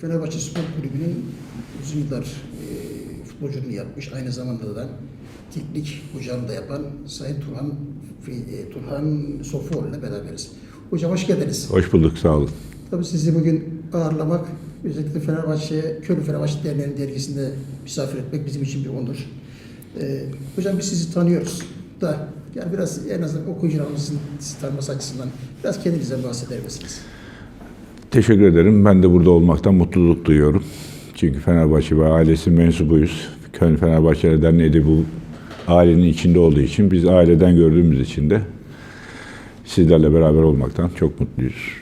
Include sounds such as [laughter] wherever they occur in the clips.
Fenerbahçe Spor Kulübü'nün uzun yıllar e, futbolculuğunu yapmış. Aynı zamanda da teknik hocam da yapan Sayın Turhan, e, Turhan Sofuoğlu ile beraberiz. Hocam hoş geldiniz. Hoş bulduk, sağ olun. Tabii sizi bugün ağırlamak, özellikle Fenerbahçe, Köylü Fenerbahçe Derneği'nin dergisinde misafir etmek bizim için bir onur. Ee, hocam biz sizi tanıyoruz da yani biraz en azından okuyucularımızın tanıması açısından biraz kendinizden bahseder misiniz? Teşekkür ederim. Ben de burada olmaktan mutluluk duyuyorum. Çünkü Fenerbahçe ve ailesi mensubuyuz. Köln Fenerbahçe Derneği de bu ailenin içinde olduğu için, biz aileden gördüğümüz için de sizlerle beraber olmaktan çok mutluyuz.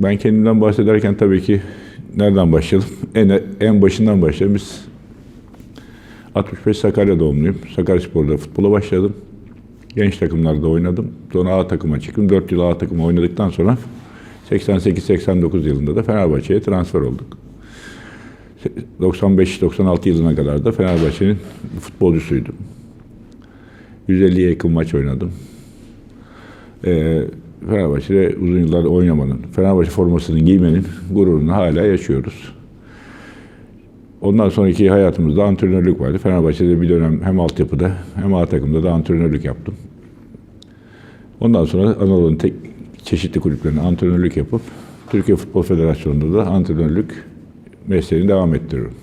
Ben kendimden bahsederken tabii ki nereden başlayalım? [laughs] En, en başından başlayalım. Biz 65 Sakarya doğumluyum. Sakaryaspor'da futbola başladım. Genç takımlarda oynadım. Sonra A takıma çıktım. 4 yıl A takıma oynadıktan sonra 88-89 yılında da Fenerbahçe'ye transfer olduk. 95-96 yılına kadar da Fenerbahçe'nin futbolcusuydum. 150'ye yakın maç oynadım. Ee, Fenerbahçe'de uzun yıllar oynamanın, Fenerbahçe formasını giymenin gururunu hala yaşıyoruz. Ondan sonraki hayatımızda antrenörlük vardı. Fenerbahçe'de bir dönem hem altyapıda hem A takımda da antrenörlük yaptım. Ondan sonra Anadolu'nun tek çeşitli kulüplerine antrenörlük yapıp Türkiye Futbol Federasyonu'nda da antrenörlük mesleğini devam ettiriyorum.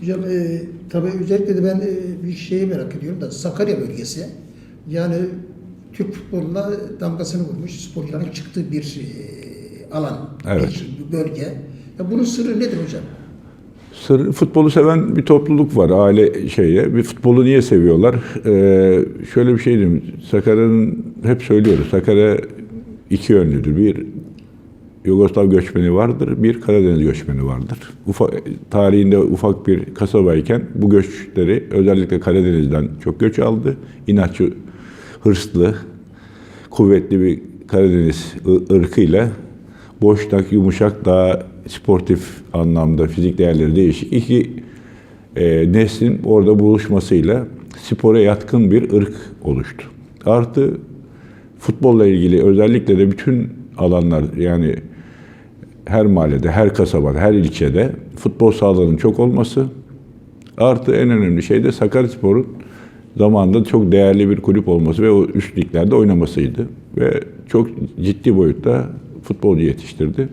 Hocam e, tabii özellikle de ben e, bir şeyi merak ediyorum da Sakarya bölgesi yani Türk futboluna damgasını vurmuş sporcuların çıktığı bir e, alan, Evet. bir bölge. Ya bunun sırrı nedir hocam? Sır, futbolu seven bir topluluk var aile şeye. Bir futbolu niye seviyorlar? Ee, şöyle bir şey diyeyim. Sakarya'nın hep söylüyoruz. Sakarya iki yönlüdür. Bir Yugoslav göçmeni vardır, bir Karadeniz göçmeni vardır. Ufa, tarihinde ufak bir kasabayken bu göçleri özellikle Karadeniz'den çok göç aldı. İnatçı, hırslı, kuvvetli bir Karadeniz ırkıyla boşnak, yumuşak, daha sportif anlamda fizik değerleri değişik iki e, neslin orada buluşmasıyla spora yatkın bir ırk oluştu. Artı futbolla ilgili özellikle de bütün alanlar yani her mahallede, her kasabada, her ilçede futbol sahalarının çok olması artı en önemli şey de Sakaryaspor'un zamanında çok değerli bir kulüp olması ve o üst liglerde oynamasıydı. Ve çok ciddi boyutta futbolcu yetiştirdi.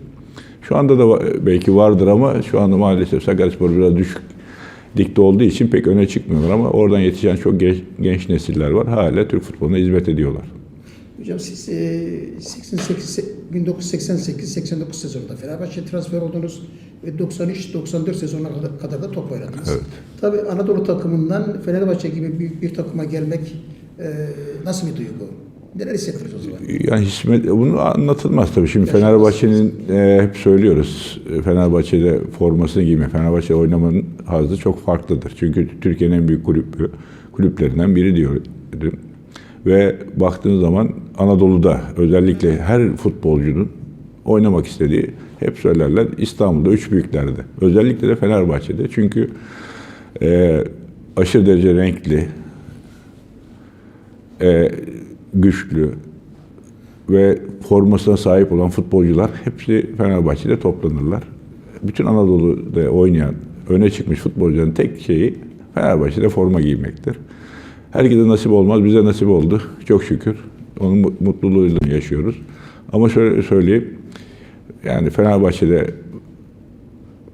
Şu anda da belki vardır ama şu anda maalesef Sakaryaspor biraz düşük ligde olduğu için pek öne çıkmıyorlar ama oradan yetişen çok genç, genç nesiller var. Hala Türk futboluna hizmet ediyorlar. Hocam siz e, 88, 1988-89 sezonunda Fenerbahçe transfer oldunuz ve 93-94 sezonuna kadar, da top oynadınız. Evet. Tabii Anadolu takımından Fenerbahçe gibi büyük bir takıma gelmek e, nasıl bir duygu? Neler hissettiniz o zaman? Yani hizmet, bunu anlatılmaz tabii. Şimdi. Fenerbahçe'nin e, hep söylüyoruz. e, Fenerbahçe'de formasını giyme, Fenerbahçe oynamanın hazzı çok farklıdır. Çünkü Türkiye'nin en büyük kulübü, kulüplerinden biri diyorum. Ve baktığın zaman Anadolu'da özellikle her futbolcunun oynamak istediği hep söylerler İstanbul'da üç büyüklerde. Özellikle de Fenerbahçe'de. Çünkü e, aşırı derece renkli, e, güçlü ve formasına sahip olan futbolcular hepsi Fenerbahçe'de toplanırlar. Bütün Anadolu'da oynayan, öne çıkmış futbolcuların tek şeyi Fenerbahçe'de forma giymektir. Herkese nasip olmaz, bize nasip oldu. Çok şükür. Onun mu- mutluluğuyla yaşıyoruz. Ama şöyle söyleyeyim, yani Fenerbahçe'de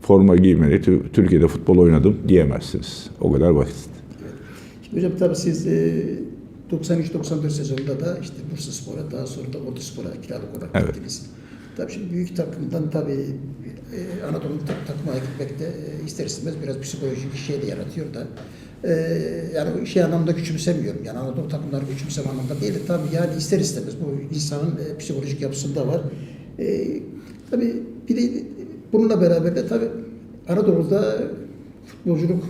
forma giymeli, Tü- Türkiye'de futbol oynadım diyemezsiniz. O kadar basit. Şimdi hocam tabii siz e, 93-94 sezonunda da işte Bursa Spor'a daha sonra da Ordu Spor'a kiralık olarak Evet. gittiniz. Tabii şimdi büyük takımdan tabii e, Anadolu tak- takımına gitmek de e, ister istemez biraz psikolojik bir şey de yaratıyor da. E, yani şey anlamda küçümsemiyorum. Yani Anadolu takımları küçümseme anlamda değil de tabii yani ister istemez bu insanın e, psikolojik yapısında var. E, tabii bir de bununla beraber de tabii Anadolu'da futbolculuk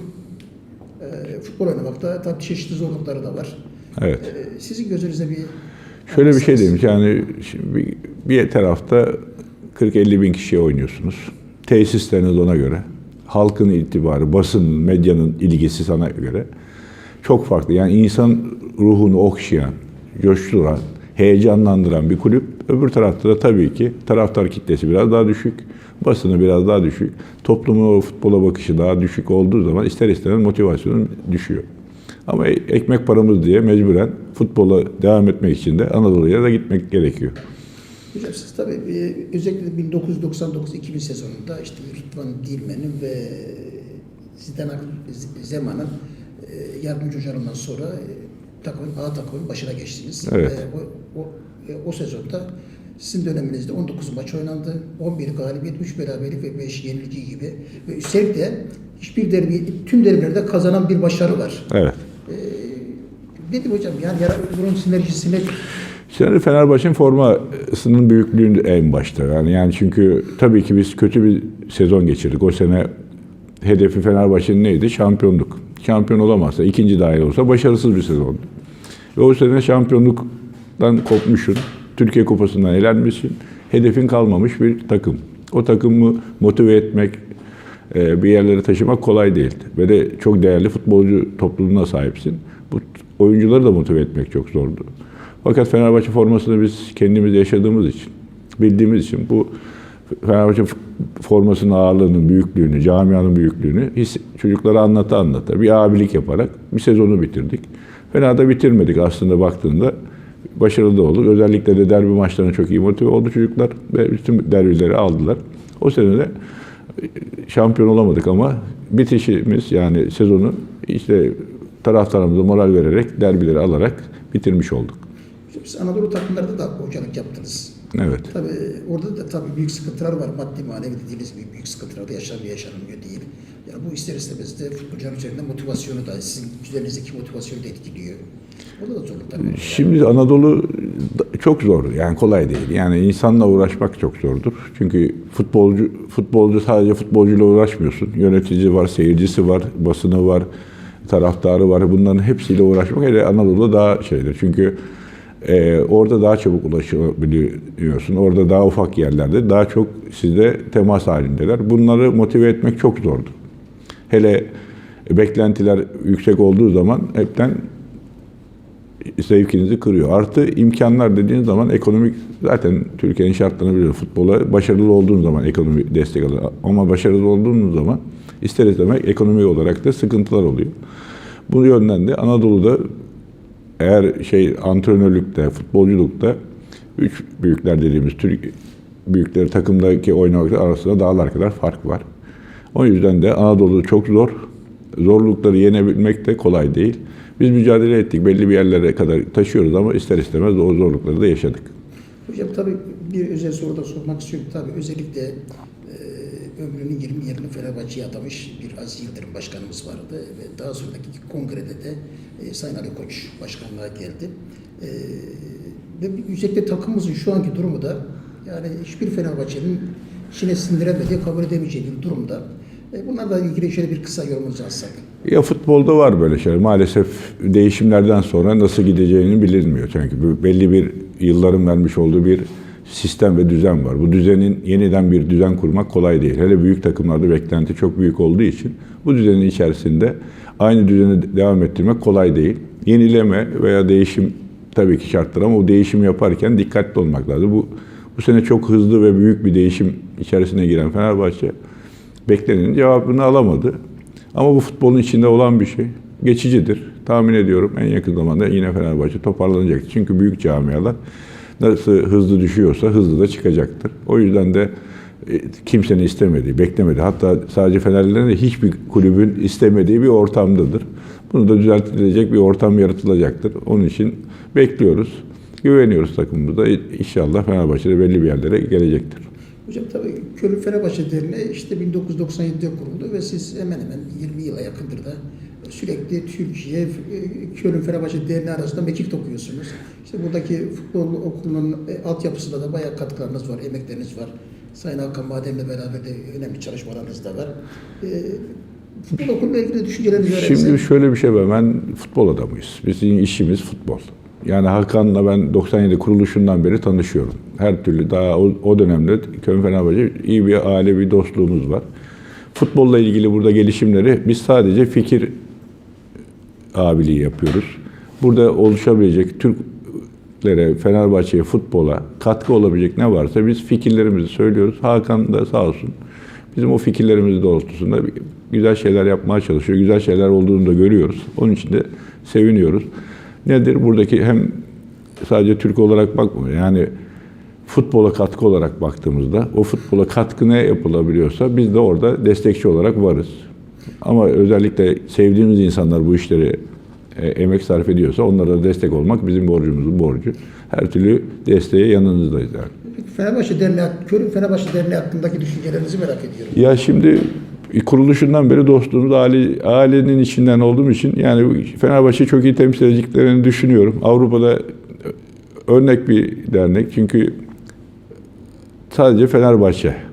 e, futbol oynamakta tabii çeşitli zorlukları da var. Evet. E, sizin gözünüzde bir Şöyle bir şey diyeyim yani şimdi bir, bir tarafta 40-50 bin kişiye oynuyorsunuz. Tesisleriniz ona göre. Halkın itibarı, basının, medyanın ilgisi sana göre. Çok farklı. Yani insan ruhunu okşayan, coşturan, heyecanlandıran bir kulüp. Öbür tarafta da tabii ki taraftar kitlesi biraz daha düşük. Basını biraz daha düşük. Toplumun o futbola bakışı daha düşük olduğu zaman ister istemez motivasyonun düşüyor. Ama e- ekmek paramız diye mecburen futbola devam etmek için de Anadolu'ya da gitmek gerekiyor. Hocam siz tabii e, özellikle 1999-2000 sezonunda işte Rıdvan Dilmen'in ve Zidane Zeman'ın e, yardımcı hocalarından sonra e, takımın A takımın başına geçtiniz. Evet. E, o, o, o sezonda sizin döneminizde 19 maç oynandı. 11 galibiyet, 3 beraberlik ve 5 yenilgi gibi. Ve üstelik de hiçbir derbi, tüm derbilerde kazanan bir başarı var. Evet. Nedir hocam? Yani bunun sinerjisi nedir? Şimdi Fenerbahçe'nin formasının büyüklüğünü en başta. Yani, yani çünkü tabii ki biz kötü bir sezon geçirdik. O sene hedefi Fenerbahçe'nin neydi? Şampiyonluk. Şampiyon olamazsa, ikinci dahil olsa başarısız bir sezondu. Ve o sene şampiyonluktan kopmuşsun. Türkiye Kupası'ndan elenmişsin. Hedefin kalmamış bir takım. O takımı motive etmek, e, bir yerlere taşımak kolay değildi. Ve de çok değerli futbolcu topluluğuna sahipsin. Bu oyuncuları da motive etmek çok zordu. Fakat Fenerbahçe formasını biz kendimiz yaşadığımız için, bildiğimiz için bu Fenerbahçe formasının ağırlığının, büyüklüğünü, camianın büyüklüğünü his, çocuklara anlata anlata bir abilik yaparak bir sezonu bitirdik. Fena da bitirmedik aslında baktığında. Başarılı da olduk. Özellikle de derbi maçlarına çok iyi motive oldu çocuklar ve bütün derbileri aldılar. O sene de şampiyon olamadık ama bitişimiz yani sezonu işte taraftarımıza moral vererek derbileri alarak bitirmiş olduk. Siz Anadolu takımlarında da hocalık yaptınız. Evet. Tabii orada da tabii büyük sıkıntılar var. Maddi manevi dediğiniz gibi büyük sıkıntılar da yaşanmıyor, yaşanmıyor değil. Yani bu ister istemez de futbolcuların üzerinde motivasyonu da, sizin üzerinizdeki motivasyonu da etkiliyor. Orada da zorluklar var. Şimdi Anadolu çok zor yani kolay değil. Yani insanla uğraşmak çok zordur. Çünkü futbolcu futbolcu sadece futbolcuyla uğraşmıyorsun. Yöneticisi var, seyircisi var, basını var, taraftarı var. Bunların hepsiyle uğraşmak hele Anadolu'da daha şeydir. Çünkü e, orada daha çabuk ulaşabiliyorsun. Orada daha ufak yerlerde daha çok sizde temas halindeler. Bunları motive etmek çok zordu. Hele beklentiler yüksek olduğu zaman hepten zevkinizi kırıyor. Artı imkanlar dediğiniz zaman ekonomik zaten Türkiye'nin şartlarını biliyor. Futbola başarılı olduğun zaman ekonomi destek alır. Ama başarılı olduğunuz zaman ister istemez ekonomik olarak da sıkıntılar oluyor. Bu yönden de Anadolu'da eğer şey antrenörlükte, futbolculukta üç büyükler dediğimiz Türk büyükleri takımdaki oynamaklar arasında dağlar kadar fark var. O yüzden de Anadolu çok zor. Zorlukları yenebilmek de kolay değil. Biz mücadele ettik. Belli bir yerlere kadar taşıyoruz ama ister istemez o zorlukları da yaşadık. Hocam tabii bir özel soru da sormak istiyorum. Tabii özellikle ömrünün 20 yılını Fenerbahçe'ye adamış bir Aziz Yıldırım başkanımız vardı. Ve daha sonraki kongrede de e, Sayın Ali Koç başkanlığa geldi. E, ve özellikle takımımızın şu anki durumu da yani hiçbir Fenerbahçe'nin içine sindiremediği, kabul edemeyeceği bir durumda. E, bunlarla ilgili şöyle bir kısa yorumunuzu alsak. Ya futbolda var böyle şeyler. Maalesef değişimlerden sonra nasıl gideceğini bilinmiyor. Çünkü belli bir yılların vermiş olduğu bir sistem ve düzen var. Bu düzenin yeniden bir düzen kurmak kolay değil. Hele büyük takımlarda beklenti çok büyük olduğu için bu düzenin içerisinde aynı düzeni devam ettirmek kolay değil. Yenileme veya değişim tabii ki şarttır ama o değişim yaparken dikkatli olmak lazım. Bu bu sene çok hızlı ve büyük bir değişim içerisine giren Fenerbahçe beklenenin cevabını alamadı. Ama bu futbolun içinde olan bir şey. Geçicidir. Tahmin ediyorum en yakın zamanda yine Fenerbahçe toparlanacak. Çünkü büyük camialar nasıl hızlı düşüyorsa hızlı da çıkacaktır. O yüzden de e, kimsenin istemediği, beklemediği, hatta sadece Fenerlilerin de hiçbir kulübün istemediği bir ortamdadır. Bunu da düzeltilecek bir ortam yaratılacaktır. Onun için bekliyoruz. Güveniyoruz takımımıza. İnşallah Fenerbahçe'de belli bir yerlere gelecektir. Hocam tabii Köln Fenerbahçe Derneği işte 1997'de kuruldu ve siz hemen hemen 20 yıla yakındır da sürekli Türkiye, Köln Fenerbahçe Derneği arasında mekik dokuyorsunuz. İşte buradaki futbol okulunun e, altyapısında da bayağı katkılarınız var, emekleriniz var. Sayın Hakan Madem'le beraber de önemli çalışmalarınız da var. E, futbol okuluyla ilgili düşüncelerinizi öğrensek. Şimdi şöyle bir şey var. Ben futbol adamıyız. Bizim işimiz futbol. Yani Hakan'la ben 97 kuruluşundan beri tanışıyorum. Her türlü daha o, o dönemde Köln Fenerbahçe iyi bir aile bir dostluğumuz var. Futbolla ilgili burada gelişimleri biz sadece fikir abiliği yapıyoruz. Burada oluşabilecek Türk gençlere, Fenerbahçe'ye, futbola katkı olabilecek ne varsa biz fikirlerimizi söylüyoruz. Hakan da sağ olsun bizim o fikirlerimiz doğrultusunda güzel şeyler yapmaya çalışıyor. Güzel şeyler olduğunu da görüyoruz. Onun için de seviniyoruz. Nedir? Buradaki hem sadece Türk olarak bakmıyor. Yani futbola katkı olarak baktığımızda o futbola katkı ne yapılabiliyorsa biz de orada destekçi olarak varız. Ama özellikle sevdiğimiz insanlar bu işleri e, emek sarf ediyorsa onlara da destek olmak bizim borcumuzun borcu. Her türlü desteğe yanınızdayız yani. Peki Fenerbahçe Derneği, Körün Fenerbahçe Derneği hakkındaki düşüncelerinizi merak ediyorum. Ya şimdi kuruluşundan beri dostluğumuz aile, ailenin içinden olduğum için yani Fenerbahçe çok iyi temsil edeceklerini düşünüyorum. Avrupa'da örnek bir dernek çünkü sadece Fenerbahçe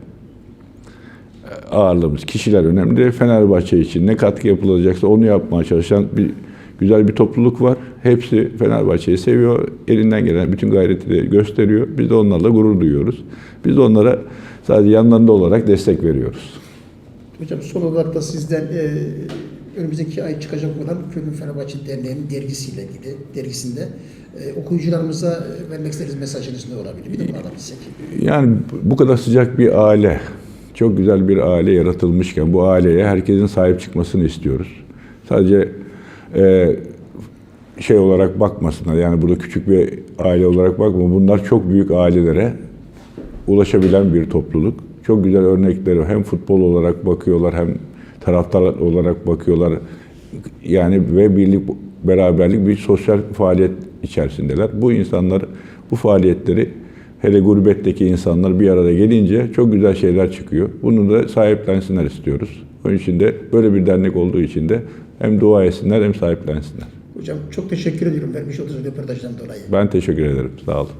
ağırlığımız, kişiler önemli. Fenerbahçe için ne katkı yapılacaksa onu yapmaya çalışan bir güzel bir topluluk var. Hepsi Fenerbahçe'yi seviyor. Elinden gelen bütün gayreti de gösteriyor. Biz de onlarla gurur duyuyoruz. Biz de onlara sadece yanlarında olarak destek veriyoruz. Hocam son olarak da sizden e, önümüzdeki ay çıkacak olan Körün Fenerbahçe Derneği'nin dergisiyle ilgili, dergisinde e, okuyucularımıza vermek istediğiniz mesajınız ne olabilir? Bir de bunu alabilsek. Yani bu kadar sıcak bir aile, çok güzel bir aile yaratılmışken bu aileye herkesin sahip çıkmasını istiyoruz. Sadece e, şey olarak bakmasınlar. Yani burada küçük bir aile olarak bakma. Bunlar çok büyük ailelere ulaşabilen bir topluluk. Çok güzel örnekleri hem futbol olarak bakıyorlar hem taraftar olarak bakıyorlar. Yani ve birlik beraberlik bir sosyal faaliyet içerisindeler. Bu insanlar bu faaliyetleri hele gurbetteki insanlar bir arada gelince çok güzel şeyler çıkıyor. Bunu da sahiplensinler istiyoruz. Onun için de böyle bir dernek olduğu için de hem dua etsinler hem sahiplensinler. Hocam çok teşekkür ediyorum vermiş olduğunuz röportajdan dolayı. Ben teşekkür ederim. Sağ olun.